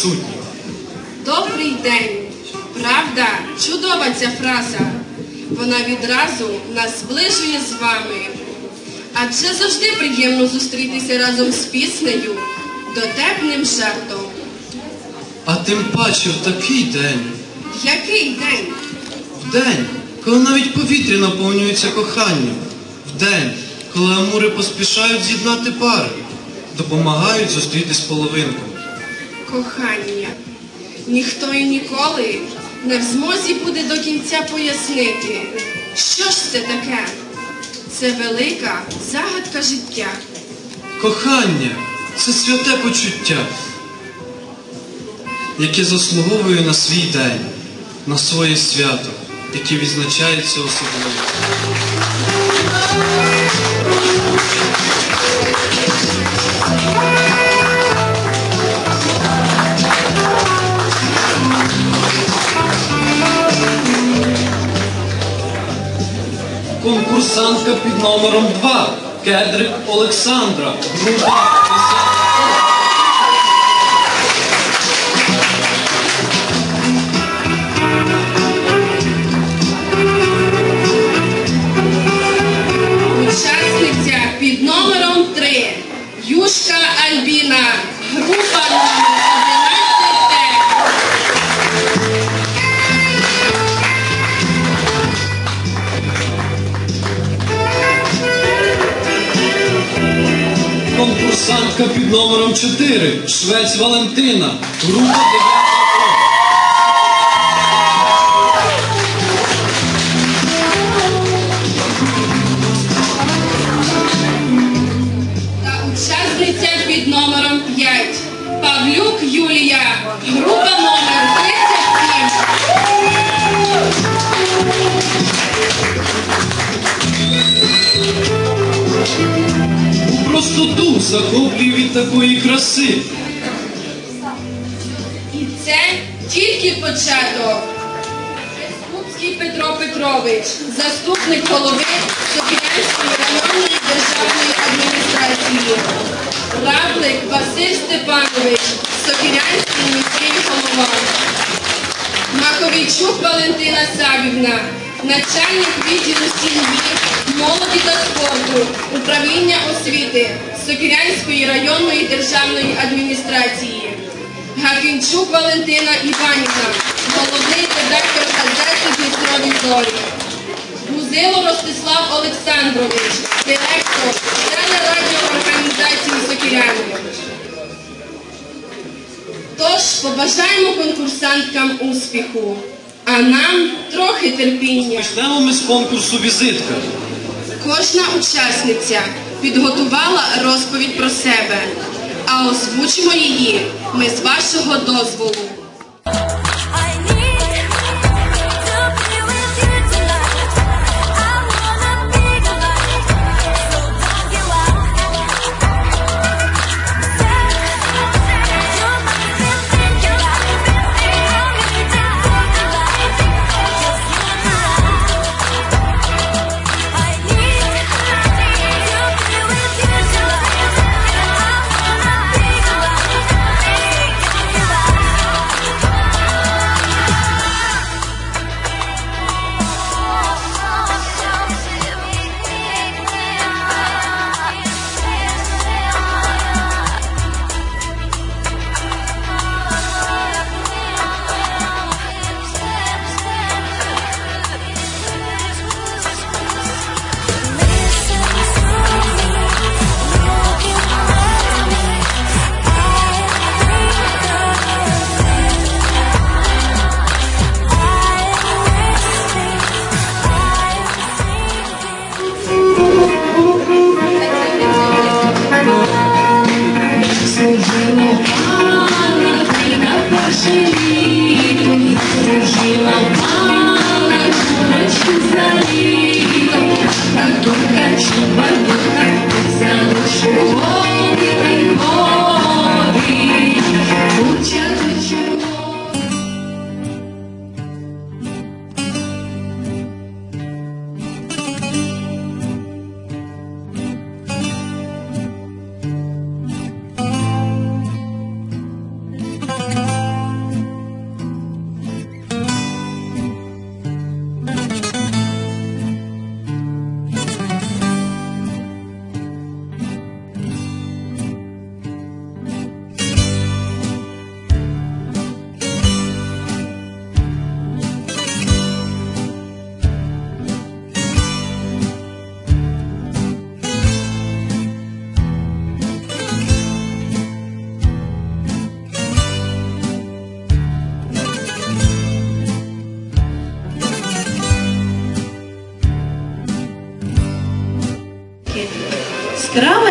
всім присутнім. Добрий день. Правда, чудова ця фраза. Вона відразу нас зближує з вами. Адже завжди приємно зустрітися разом з піснею, дотепним жартом. А тим паче в такий день, Який день? в день, коли навіть повітря наповнюється коханням, в день, коли амури поспішають з'єднати пари, допомагають зустрітись половинком. Кохання. Ніхто і ніколи не в змозі буде до кінця пояснити, що ж це таке. Це велика загадка життя. Кохання це святе почуття, яке заслуговує на свій день, на своє свято, яке відзначається особливо. Конкурсантка під номером 2 Кедрик Олександра. Група 50. Учасниця під номером 3 Юшка Альбіна. Конкурсантка під номером 4 Швець Валентина. Група 9 та учасниця під номером 5 Павлюк Юлія. Група номер 37. Просто дух захоплює від такої краси. І це тільки початок. Скупський Петро Петрович, заступник голови Сокірянської районної державної адміністрації. Равлик Василь Степанович, Сокірянський міський голова. Маковійчук Валентина Савівна, начальник відділу сім'ї, молоді та спорту, управління освіти Сокірянської районної державної адміністрації. Гакінчук Валентина Іванівна, головний редактор газети Дністрові зорі. Гузило Ростислав Олександрович, директор телерадіоорганізації Сокіряни. Тож побажаємо конкурсанткам успіху, а нам трохи терпіння. Почнемо ми з конкурсу візитка. Кожна учасниця підготувала розповідь про себе, а озвучимо її ми з вашого дозволу.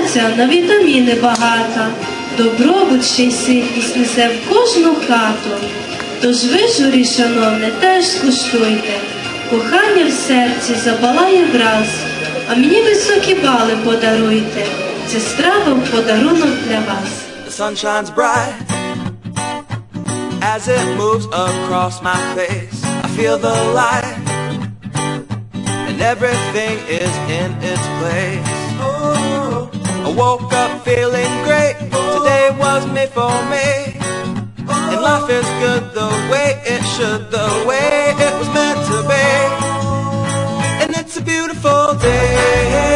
Страва ця на вітаміни багата, добробут ще й ситність несе в кожну хату. Тож ви, журі, шановне, теж скуштуйте, кохання в серці запалає враз, а мені високі бали подаруйте. Це страва в подарунок для вас. The sun shines bright as it moves across my face. I feel the light, and everything is in its place. Woke up feeling great. Today was made for me, and life is good the way it should, the way it was meant to be. And it's a beautiful day.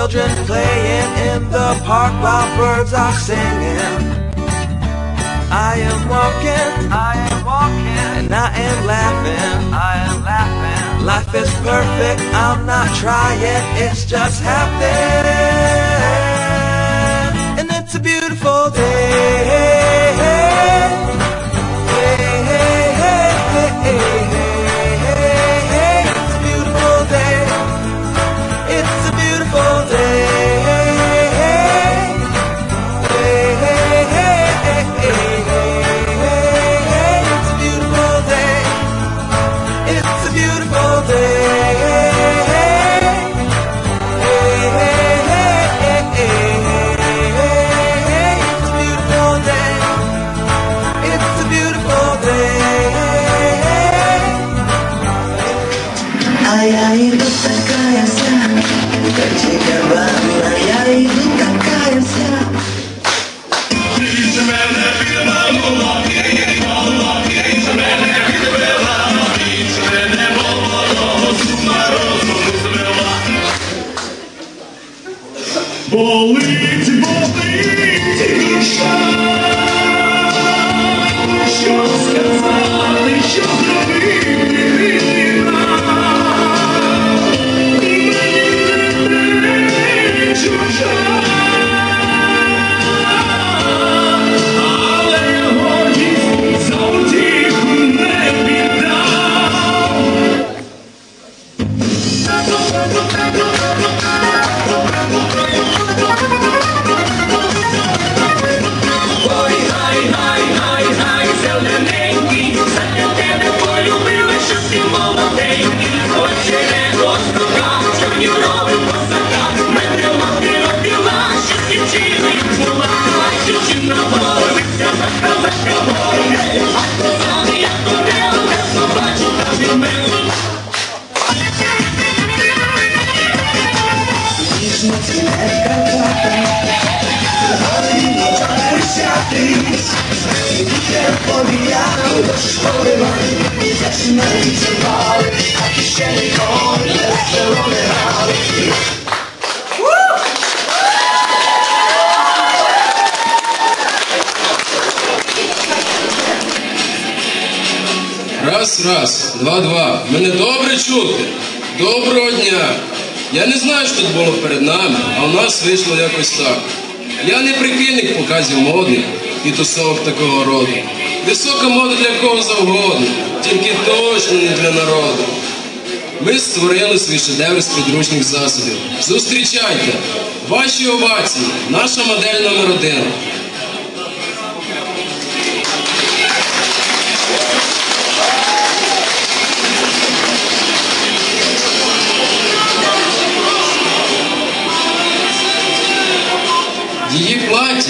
Children playing in the park while birds are singing. I am walking, I am walking, and I am laughing, I am laughing. Life is perfect, I'm not trying, it's just happening. And it's a beautiful day. Присятись, Вітер повіяв до школи вани, Зачинається бали, а кишені коні, весело не грали. Раз, раз, два, два. Мене добре чути. Доброго дня. Я не знаю, що тут було перед нами, а у нас вийшло якось так. Я не прихильник показів модних і тусовок такого роду. Висока мода для кого завгодно, тільки точно не для народу. Ми створили свій шедевр з підручних засобів. Зустрічайте! Ваші овації, наша модель номер.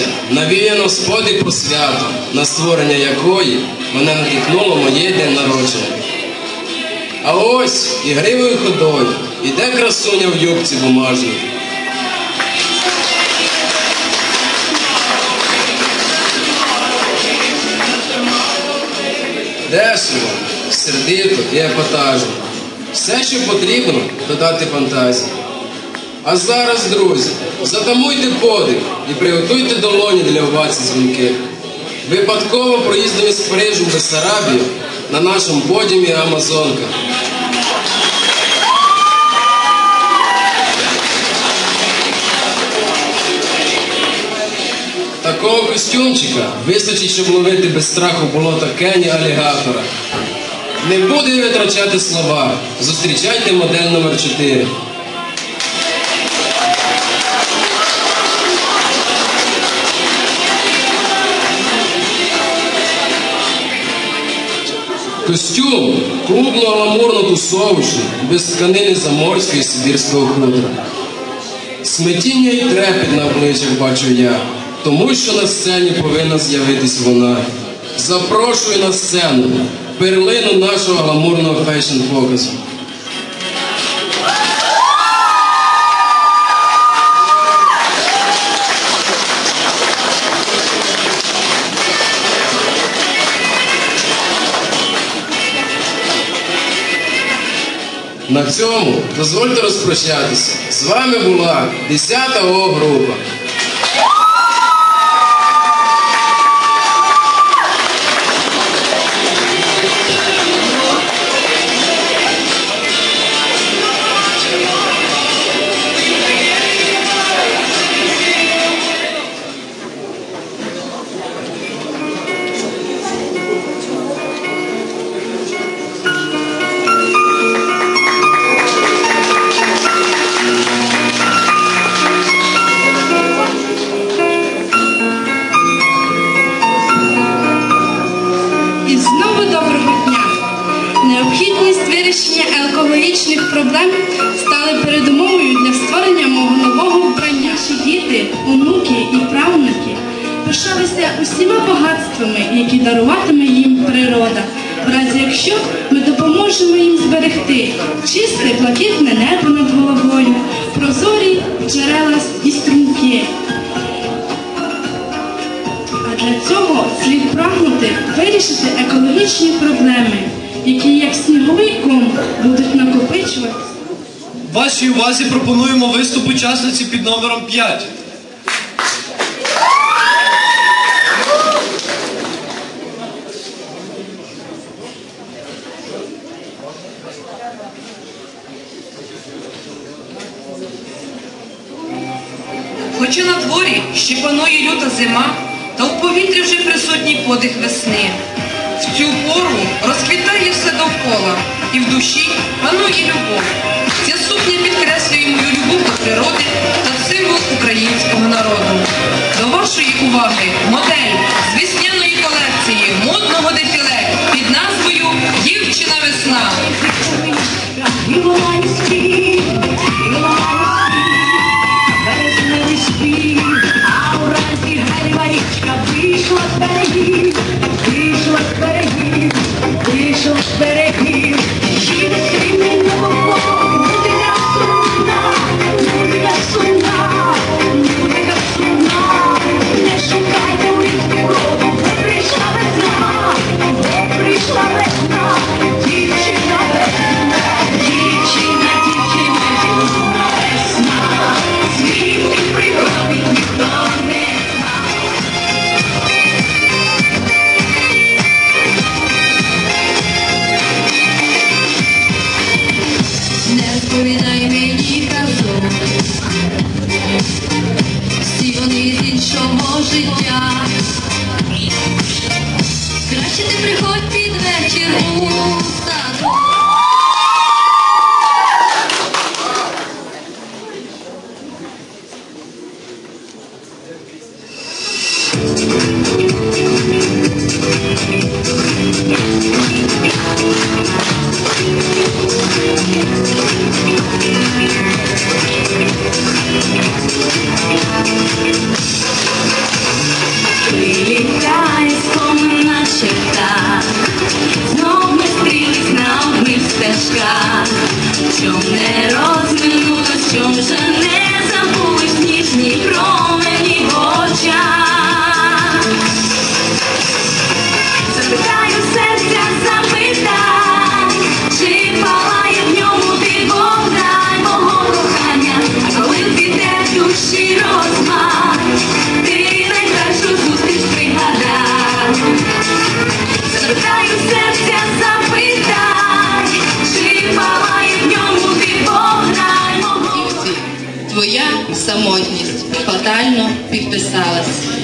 Плаття навіяно з подиху свято, на створення якої мене надихнуло моє день народження. А ось ігривою ходою іде красуня в юбці бумажній. Дешево, сердито і епатажно. Все, що потрібно, додати фантазії. А зараз, друзі, затамуйте подих і приготуйте долоні для овацій дзвінких. Випадково проїздом із Парижу в Бессарабію на нашому подіумі Амазонка. Такого костюмчика вистачить, щоб ловити без страху болота Кені алігатора. Не буду я витрачати слова. Зустрічайте модель номер 4. Костюм клубно-гламурно-тусовочний, без тканини заморської сибірського хутра. Сметіння і трепет на обличчях бачу я, тому що на сцені повинна з'явитись вона. Запрошую на сцену перлину нашого гламурного фешн-показу. На цьому дозвольте розпрощатися. З вами була 10 О група. Чисте небо над головою, прозорі джерела і струмки. А для цього слід прагнути вирішити екологічні проблеми, які як сніговий ком будуть накопичуватися. Вашій увазі пропонуємо виступ учасниці під номером 5. Ще панує люта зима, та в повітрі вже присутній подих весни. В цю пору розквітає все довкола, і в душі панує любов. Ця сукня підкреслює мою любов до природи та символ українського народу. До вашої уваги модель з весняної колекції модного дефіле під назвою Дівчина весна. відповідально підписалась.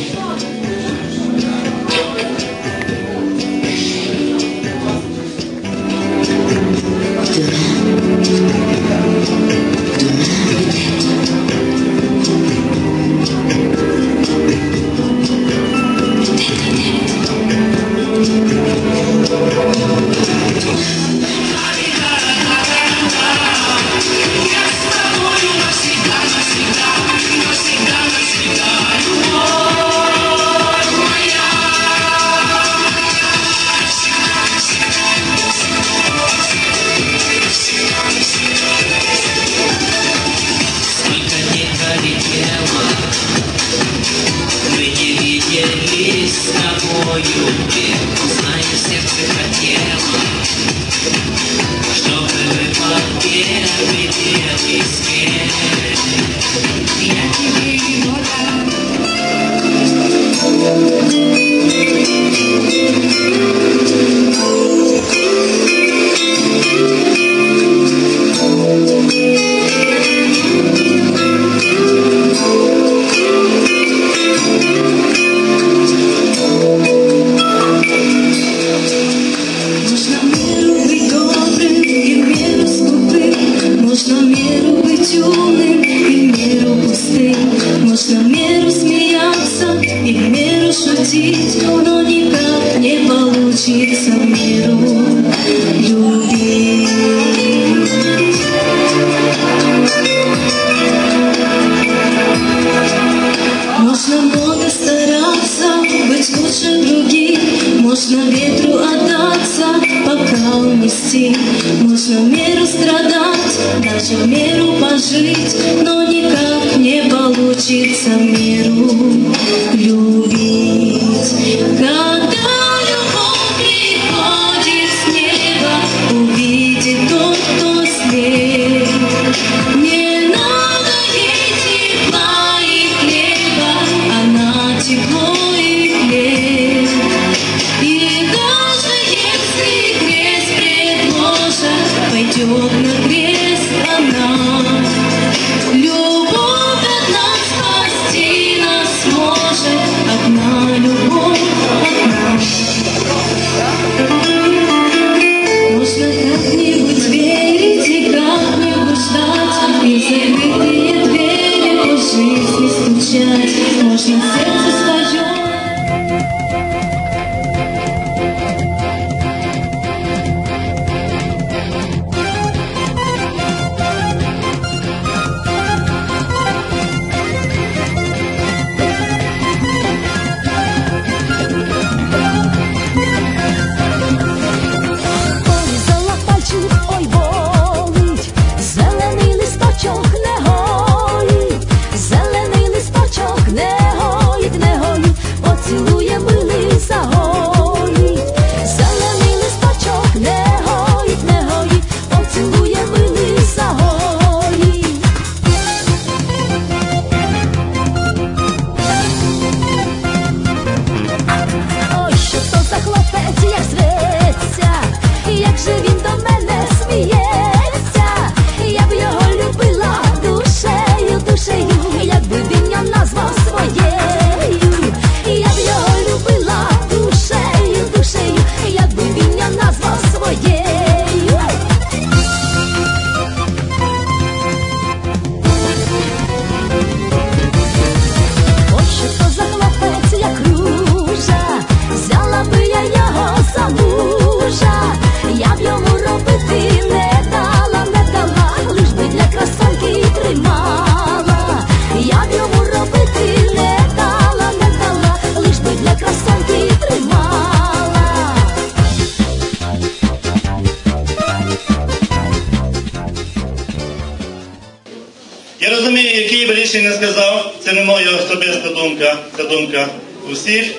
ще не сказав, це не моя особиста думка, це думка усіх.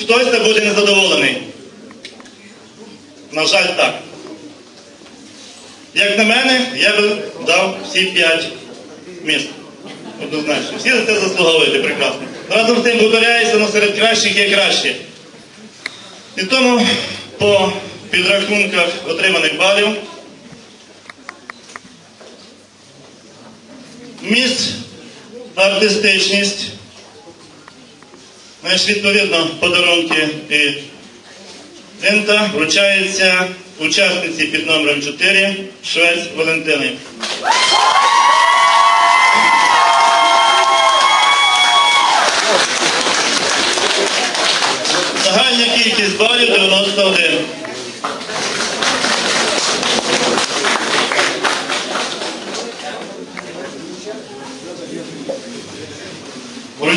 Хтось це буде незадоволений. На жаль, так. Як на мене, я би дав всі п'ять міст. Однозначно. Всі за це заслуговуєте прекрасно. Разом з тим повторяється, але серед кращих є краще. І тому по підрахунках отриманих балів. Місць артистичність. Значить, відповідно, подарунки і лента вручається учасниці під номером 4 Швець Валентини.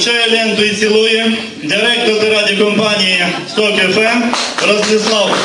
Вручає ленту і цілує директор радіокомпанії «Сток ФМ Ростислав.